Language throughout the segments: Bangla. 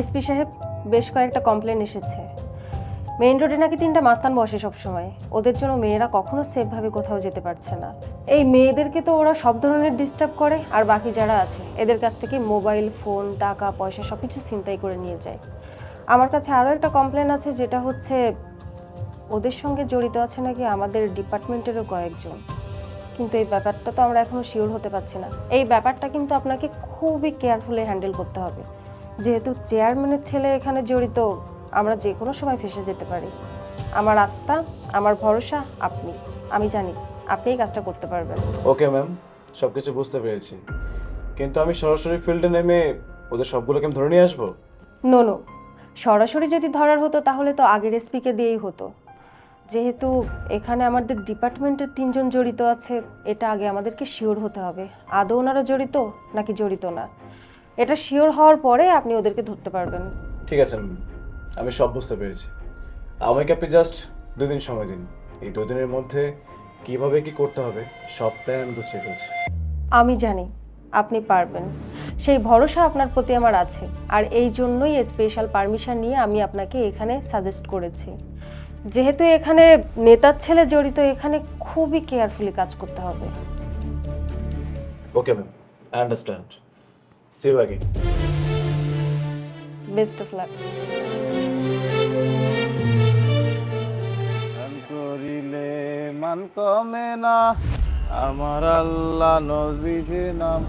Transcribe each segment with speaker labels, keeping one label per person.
Speaker 1: এসপি সাহেব বেশ কয়েকটা কমপ্লেন এসেছে। মেইন রোডে নাকি তিনটা মাস্তান বসে সব সময় ওদের জন্য মেয়েরা কখনো সেফভাবে কোথাও যেতে পারছে না। এই মেয়েদেরকে তো ওরা সব ধরনের ডিস্টার্ব করে, আর বাকি যারা আছে, এদের কাছ থেকে মোবাইল ফোন টাকা, পয়সা সব কিছু ছিনতাই করে নিয়ে যায়। আমার কাছে আরও একটা কমপ্লেন আছে, যেটা হচ্ছে, ওদের সঙ্গে জড়িত আছে নাকি আমাদের ডিপার্টমেন্টেরও কয়েকজন। কিন্তু এই ব্যাপারটা তো আমরা এখনও শিওর হতে পারছি না। এই ব্যাপারটা কিন্তু আপনাকে খুবই কেয়ারফুলি হ্যান্ডেল করতে হবে। যেহেতু চেয়ারম্যানের ছেলে এখানে জড়িত আমরা যে কোনো সময় ফেসে যেতে পারি। আমার আস্থা আমার ভরসা আপনি। আমি জানি আপনি এই কাজটা করতে পারবেন।
Speaker 2: ওকে ম্যাম সব কিছু বুঝতে পেরেছি। কিন্তু আমি সরাসরি ফিল্ডে নেমে ওদের সবগুলোকে আমি ধরে নিয়ে আসব?
Speaker 1: No no. সরাসরি যদি ধরার হতো তাহলে তো আগের এসপিকে দিয়েই হতো। যেহেতু এখানে আমাদের ডিপার্টমেন্টের তিনজন জড়িত আছে এটা আগে আমাদেরকে শিওর হতে হবে। আদৌ ওনারা জড়িত নাকি জড়িত না? এটা শিওর হওয়ার পরে আপনি ওদেরকে ধরতে পারবেন।
Speaker 2: ঠিক আছে আমি সব বুঝতে পেরেছি। আমাকে আপনি জাস্ট দুদিন সময় দিন। এই দুদিনের মধ্যে কীভাবে কি করতে হবে সব প্ল্যান আমি গুছিয়ে ফেলছি।
Speaker 1: আমি জানি আপনি পারবেন। সেই ভরসা আপনার প্রতি আমার আছে আর এই জন্যই স্পেশাল পারমিশন নিয়ে আমি আপনাকে এখানে সাজেস্ট করেছি। যেহেতু এখানে নেতার ছেলে জড়িত এখানে খুবই কেয়ারফুলি কাজ করতে হবে।
Speaker 2: Okay ma'am I understand see you again
Speaker 1: best of luck
Speaker 3: করিলে মান কমে না। আমার আল্লাহ নবীজে নাম।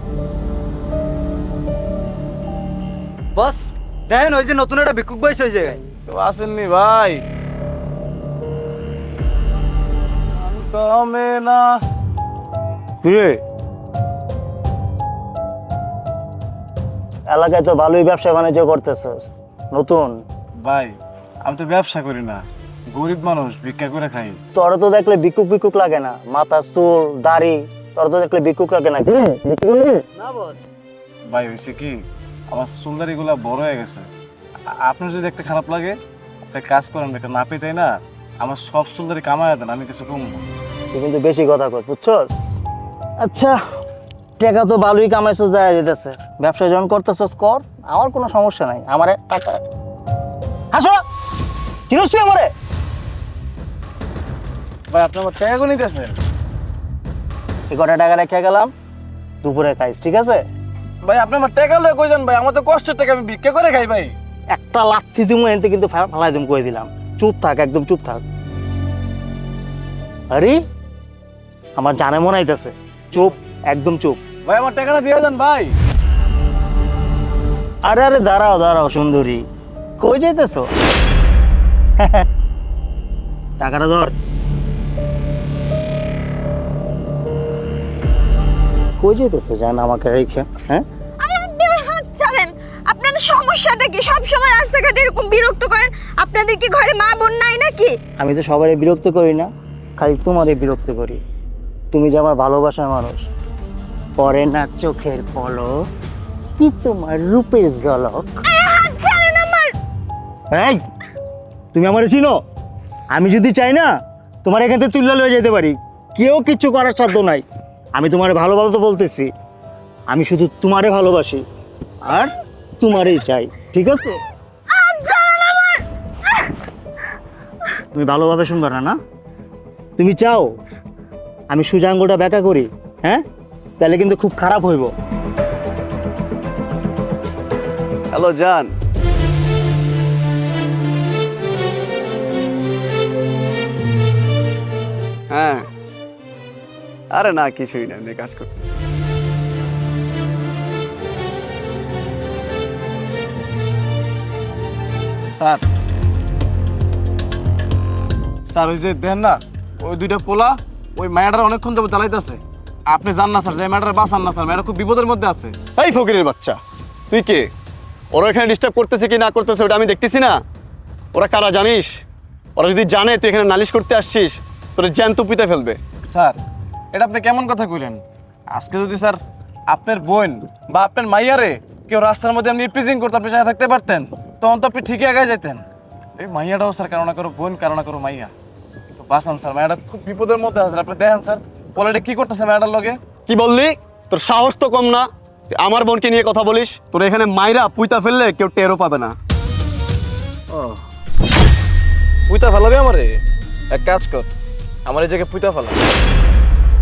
Speaker 4: বস দেখেন ওই যে নতুন একটা ভিক্ষুক বয়স ওই জায়গায়
Speaker 3: কেউ আসেননি ভাই। মান কমে না।
Speaker 5: কিরে? এলাকায় তো ভালোই ব্যবসা বাণিজ্য করতেছস। নতুন?
Speaker 3: ভাই আমি তো ব্যবসা করি না। গরিব মানুষ ভিক্ষা করে খাই।
Speaker 5: তোর তো দেখলে বিকুক বিকুক লাগে না। মাথা চুল দাড়ি তোর তো দেখলে বিকুক লাগে না। কি
Speaker 4: না বস।
Speaker 3: ভাই হয়েছে কি? আমার চুলদারি গুলা বড় হয়ে গেছে। আপনার যদি দেখতে খারাপ লাগে একটা কাজ করেন একটা নাপি তাই না আমার সব চুলদারি কামায় দেন আমি কিছু কমবো।
Speaker 5: তুই কিন্তু বেশি কথা কর বুঝছস? আচ্ছা। টাকা তো ভালোই কামাইছস দেখা যেতেছে ব্যবসা যখন করতেছস কর আমার কোনো সমস্যা নাই আমারে টাকা। হাসো চিনস তুই আমারে?
Speaker 3: ভাই আপনি আমার টাকা নিতেছেন?
Speaker 5: এই কটা টাকা রেখে গেলাম দুপুরে খাইস ঠিক আছে?
Speaker 3: ভাই আপনি আমার টাকা লয়ে কই যান ভাই? আমার তো কষ্টের টাকা আমি ভিক্ষা করে খাই ভাই।
Speaker 5: একটা লাথি দিমু এনতে কিন্তু ফেলাই দিম কই দিলাম। চুপ থাক একদম চুপ থাক। আরে আমার জানে মনে হইতেছে চুপ। একদম চুপ।
Speaker 3: ভাই আমার টাকাটা দিয়ে যান ভাই।
Speaker 5: আরে আরে দাঁড়াও দাঁড়াও সুন্দরী। কই যাইতেছো? টাকাটা ধর। কই যাইতেছো জান আমাকে রেখে হ্যাঁ?
Speaker 6: আরে আপনি হাত ছাড়েন। আপনাদের সমস্যাটা কি? সব সময় রাস্তাঘাটে এরকম বিরক্ত করেন? আপনাদের কি ঘরে মা বোন নাই নাকি?
Speaker 5: আমি তো সবারই বিরক্ত করি না খালি তোমারই বিরক্ত করি। তুমি যে আমার ভালোবাসার মানুষ। পরে না চোখের পলক কি তোমার রূপের ঝলক? এই তুমি আমার চিনো? আমি যদি চাই না তোমার এখান থেকে তুলে লয়ে যেতে পারি। কেউ কিচ্ছু করার সাধ্য নাই। আমি তোমার ভালো ভালো তো বলতেছি। আমি শুধু তোমারে ভালোবাসি আর তোমারই চাই। ঠিক আছে? তুমি ভালোভাবে শুনবে না না? তুমি চাও আমি সুজাঙ্গটা ব্যাকা করি হ্যাঁ? তাহলে কিন্তু খুব খারাপ হইব।
Speaker 4: হ্যালো জান। হ্যাঁ। আরে না কিছুই না এমনি কাজ করতেছি।
Speaker 3: স্যার। স্যার ওই যে দেন না ওই দুইটা পোলা ওই মায়াটার অনেকক্ষণ যাব চালাইতেছে আপনি জান না স্যার যে মায়াটার বাঁচান না স্যার মায়াটা খুব বিপদের মধ্যে আছে।
Speaker 7: এই ফকিরের বাচ্চা তুই কে? ওরা এখানে ডিস্টার্ব করতেছে কি না করতেছে ওটা আমি দেখতেছি না। ওরা কারা জানিস? ওরা যদি জানে তুই এখানে নালিশ করতে আসছিস তোর জ্যান্ত পিতে ফেলবে।
Speaker 3: স্যার এটা আপনি কেমন কথা কইলেন? আজকে যদি স্যার আপনার বোন বা আপনার মাইয়ারে কেউ রাস্তার মধ্যে আপনি প্রিজিং করতে আপনি সাথে থাকতে পারতেন তখন তো আপনি ঠিকই আগে যেতেন এই মাইয়াটাও স্যার কারও না করো বোন কারও না করো মাইয়া। বাঁচান স্যার মাইয়াটা খুব বিপদের মধ্যে আছে আপনি দেখেন স্যার। পোলাটা কি করতেছে মাইয়াটার লগে?
Speaker 7: কি বললি? তোর সাহস তো কম না। আমার বোনকে নিয়ে কথা বলিস। তোর এখানে মাইরা পুইতা ফেললে কেউ টেরও পাবে না।
Speaker 3: ও। পুইতা ফেলাবি আমারে? এক কাজ কর আমার এই জায়গায় পুইতা ফেলা।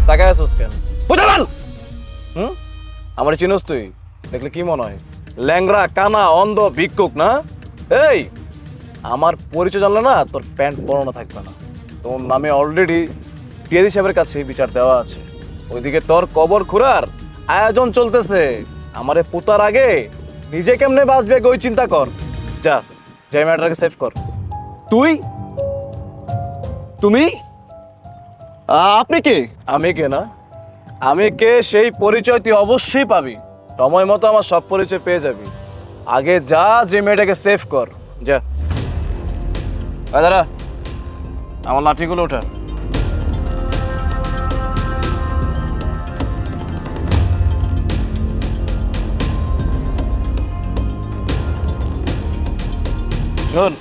Speaker 3: তাকায় আছিস কেন? পুইতা ফেল! হুম? আমার চিনোস তুই? দেখলে কি মনে হয়? ল্যাংরা কানা অন্ধ ভিক্ষুক না? এই! আমার পরিচয় জানলে না তোর প্যান্ট পরানো থাকবে না। তোর নামে অলরেডি পিয়াদি সাহেবের কাছে বিচার দেওয়া আছে। ওইদিকে তোর কবর খুঁড়ার আয়োজন চলতেছে। আমারে পুতার আগে নিজে কেমনে বাঁচবে ওই চিন্তা কর। যা, যাই ম্যাটারকে সেভ কর।
Speaker 7: তুই? তুমি? আপনি কি?
Speaker 3: আমি কে না? আমি কে সেই পরিচয় তুই অবশ্যই পাবি। সময় মতো আমার সব পরিচয় পেয়ে যাবি। আগে যা যে মেয়েটাকে সেভ কর। যা। দাঁড়া, আমার লাঠিগুলো ওঠা শোন,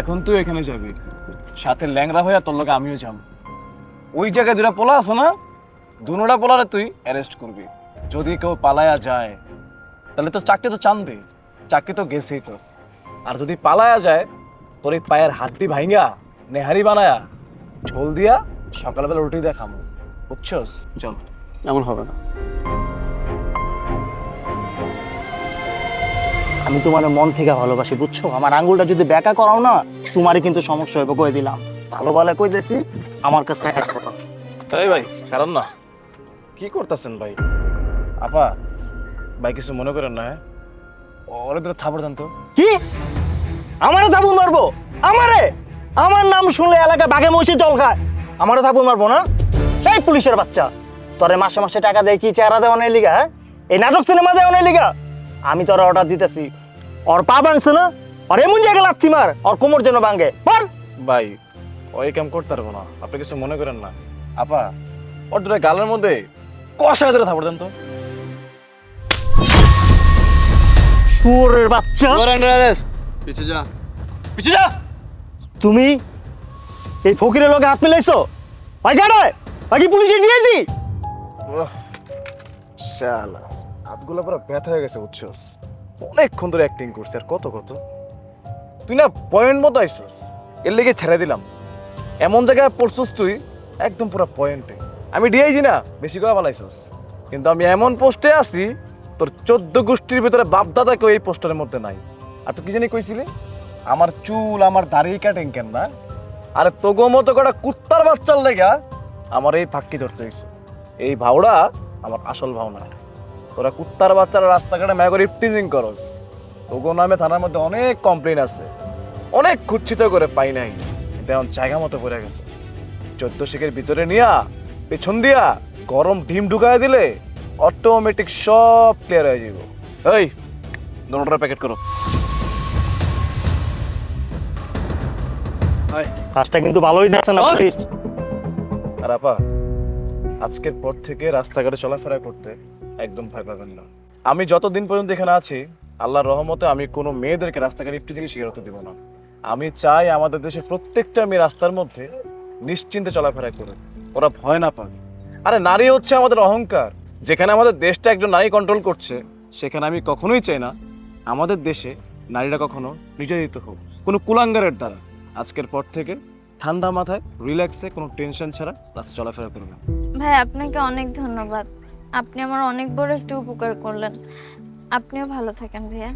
Speaker 3: এখন তুই এখানে যাবি। সাথে ল্যাংরা হইয়া তোর লগে আমিও যাব। ওই জায়গায় দুটা পোলা আছে না? দুনোটা পোলারে তুই অ্যারেস্ট করবি। যদি কেউ পালায়া যায়, তাহলে তো চাকরি তো চান দে চাকরি তো গেছেই তো আর যদি পালায়া যায়, তোর এই পায়ের হাড্ডি ভাইঙ্গা, নেহারি বানায়া, ঝোল দিয়া সকালবেলা রুটি দিয়ে খামো। বুঝছস? চল।
Speaker 7: এমন হবে না।
Speaker 5: আমি তোমার মন থেকে ভালোবাসি বুঝছ? আমার আঙ্গুলটা যদি ব্যাকা করাও না তোমারই কিন্তু সমস্যা হবে কয়ে দিলাম। ভালো ভালো কই দিয়েছি আমার কাছে এক কথা।
Speaker 3: এই ভাই কারণ না। কি করতেছেন ভাই? আপা ভাই কিছু মনে করেন না হ্যাঁ? ওরে ধরে থাপড় দেন তো।
Speaker 5: কি? আমারে থাপুন মারবো? আমারে? আমার নাম শুনলে এলাকা বাঘে মহিষে জল খায়। আমারে থাপুন মারবো না? এই পুলিশের বাচ্চা তোরে মাসে মাসে টাকা দেয় কি চেহারা দেওয়ানের লিগা হ্যাঁ? এই নাটক সিনেমা দেওয়ানের লিগা। আমি তোর অর্ডার দিতেছি। ওর পা ভাঙছে না? আর এমন জায়গা লাথি মার ওর কোমর যেন ভাঙে। মার!
Speaker 3: ভাই ওই কাম করতে পারব না। আপনি কিছু মনে করেন না। আপা ওর গালের মধ্যে কষায় ধরে থাপড় দেন তো।
Speaker 5: শুয়োরের বাচ্চা।
Speaker 7: পিছে যা।
Speaker 3: পিছিয়ে যা!
Speaker 5: তুমি এই ফকিরের লগে হাত মিলাইছো? ভাই গাড়ে বাকি পুলিশে দিয়েছি
Speaker 3: শালা। হাতগুলো পুরো ব্যথা হয়ে গেছে, বুঝছস? অনেকক্ষণ ধরে অ্যাক্টিং করছি, আর কত কত? তুই না পয়েন্ট মতো আইসস। এর লেগে ছেড়ে দিলাম। এমন জায়গায় পড়ছস তুই, একদম পুরো পয়েন্টে আমি ডিআইজি না, বেশি করে পালাইছস কিন্তু আমি এমন পোস্টে আছি, তোর চোদ্দ গোষ্ঠীর ভিতরে বাপদাদা কেউ এই পোস্টারের মধ্যে নাই। আর তুই কি জানি কইছিলি? আমার চুল, আমার দাড়ি কাটেন কেন না? আরে তোগো মতো কটা কুত্তার বাচ্চার লেগা আমার এই ফাঁকি ধরতে হয়েছে এই ভাওড়া আমার আসল ভাওনা। তোরা কুত্তার বাচ্চারা রাস্তাঘাটে ম্যাগ করে ইফটিজিং করস। তোগো নামে থানার মধ্যে অনেক কমপ্লেন আছে। অনেক কুচ্ছিত করে পাই নাই। কিন্তু এখন জায়গা মতো পড়ে গেছিস। চোদ্দ শিখের ভিতরে নিয়া পেছন দিয়া গরম ভীম ঢুকায় দিলে অটোমেটিক সব ক্লিয়ার হয়ে যাব এই দুটোটা প্যাকেট করো।
Speaker 5: কাজটা কিন্তু ভালোই দিচ্ছে না
Speaker 3: আর আপা আজকের পর থেকে রাস্তাঘাটে চলাফেরা করতে একদম ভয় পাবেন না। আমি যতদিন পর্যন্ত এখানে আছি, আল্লাহর রহমতে আমি কোনো মেয়েদেরকে রাস্তাঘাটে ইফটিজিংয়ে শিকার হতে দিব না। আমি চাই আমাদের দেশের প্রত্যেকটা মেয়ে রাস্তার মধ্যে নিশ্চিন্তে চলাফেরা করে ওরা ভয় না পাবে আরে, নারী হচ্ছে আমাদের অহংকার। যেখানে আমাদের দেশটা একজন নারী কন্ট্রোল করছে, সেখানে আমি কখনোই চাই না আমাদের দেশে নারীরা কখনো নির্যাতিত হোক। কোনো কুলাঙ্গারের দ্বারা। আজকের পর থেকে ঠান্ডা মাথায় রিল্যাক্সে কোনো টেনশন ছাড়া রাস্তা চলাফেরা করবে
Speaker 6: ভাই, আপনাকে অনেক ধন্যবাদ। আপনি আমার অনেক বড় একটা উপকার করলেন। আপনিও ভালো থাকেন ভাইয়া।